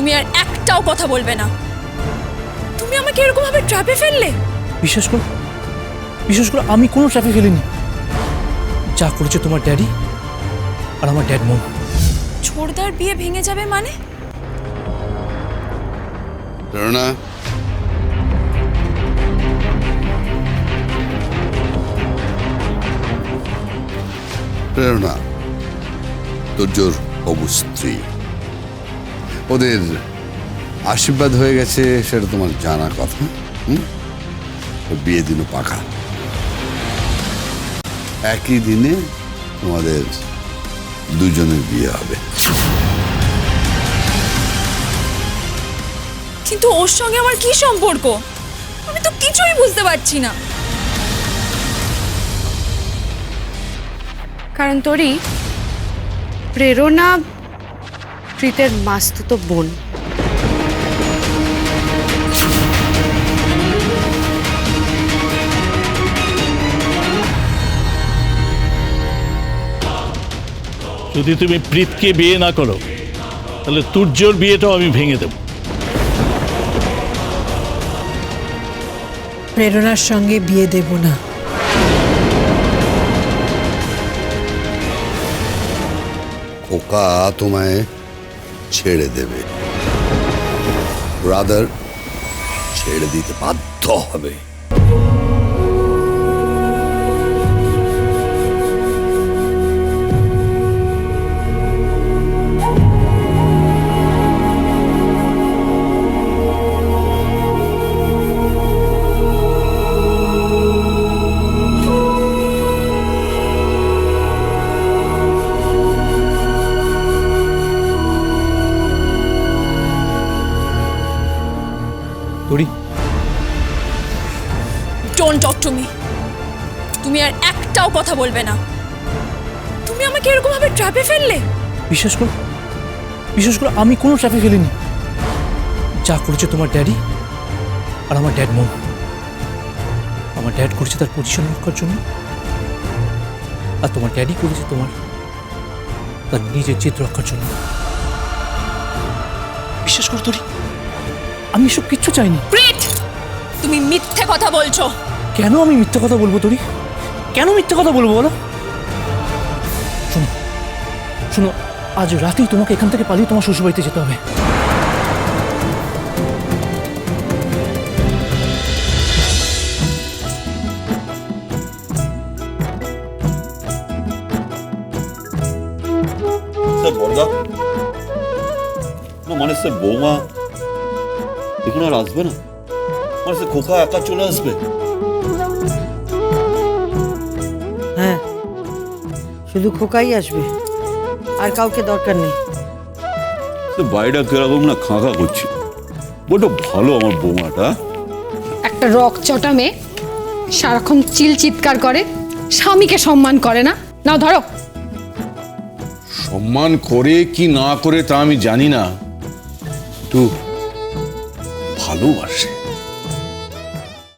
তুমি আর একটাও কথা বলবে না। তুমি আমাকে এরকম ভাবে ট্র্যাপে ফেললে? বিশ্বাস করো বিশ্বাস করো আমি কোনো ট্রাফিক ফেলিনি। যা করেছে তোমার ড্যাডি আর আমার ড্যাড মম ছোড়দার বিয়ে ভেঙে যাবে মানে? প্রেরণা প্রেরণা তোর হবু স্ত্রী ওদের আশীর্বাদ হয়ে গেছে সেটা তোমার জানা কথা হুম? বিয়ে দিনও পাকা একই দিনে তোমাদের দুজনের বিয়ে হবে। কিন্তু ওর সঙ্গে আমার কি সম্পর্ক? আমি তো কিছুই বুঝতে পারছি না। কারণ তোরই প্রেরণা প্রীতের মাস্তুতো বোন। যদি তুমি প্রীতকে বিয়ে না করো তাহলে তুর্যর বিয়েটাও আমি ভেঙে দেব। প্রেরণার সঙ্গে বিয়ে দেব না। খোকা তোমায় ছেড়ে দেবে। ব্রাদার ছেড়ে দিতে বাধ্য হবে। তোরি ডোন্ট টক টু মি তুমি আর একটাও কথা বলবে না। তুমি আমাকে এরকম ভাবে ট্র্যাপে ফেললে? বিশ্বাস করো বিশ্বাস করো আমি কোনো ট্রাফিক ফেলিনি। যা করেছে তোমার ড্যাডি আর আমার ড্যাড মম আমার ড্যাড করেছে তার পজিশন রক্ষার জন্য। আর তোমার ড্যাডি করেছে তোমার তার নিজের জিত রক্ষার জন্য। বিশ্বাস করো তোরি। আমি এসব কিচ্ছু চাইনি। প্রিট! তুমি মিথ্যে কথা বলছো। কেন আমি মিথ্যে কথা বলব তোরি? কেন মিথ্যে কথা বলব বলো? শোনো শোনো আজ রাতেই তোমাকে এখান থেকে পালিয়ে তোমার শ্বশুরবাড়িতে যেতে হবে। বড়দা? মানে স্যার বৌমা? এখানে আর আসবে না। মানে স্যার খোকা একা চলে আসবে। হ্যাঁ শুধু খোকাই আসবে আর কাউকে দরকার নেই। স্যার বাড়িটা কীরকম না খাঁকা করছে। বড্ড ভালো আমার বৌমাটা। একটা রক চটা মেয়ে সারাক্ষণ চিল চিৎকার করে স্বামীকে সম্মান করে না। নাও ধরো। সম্মান করে কি না করে তা আমি জানি না। তো 我落实。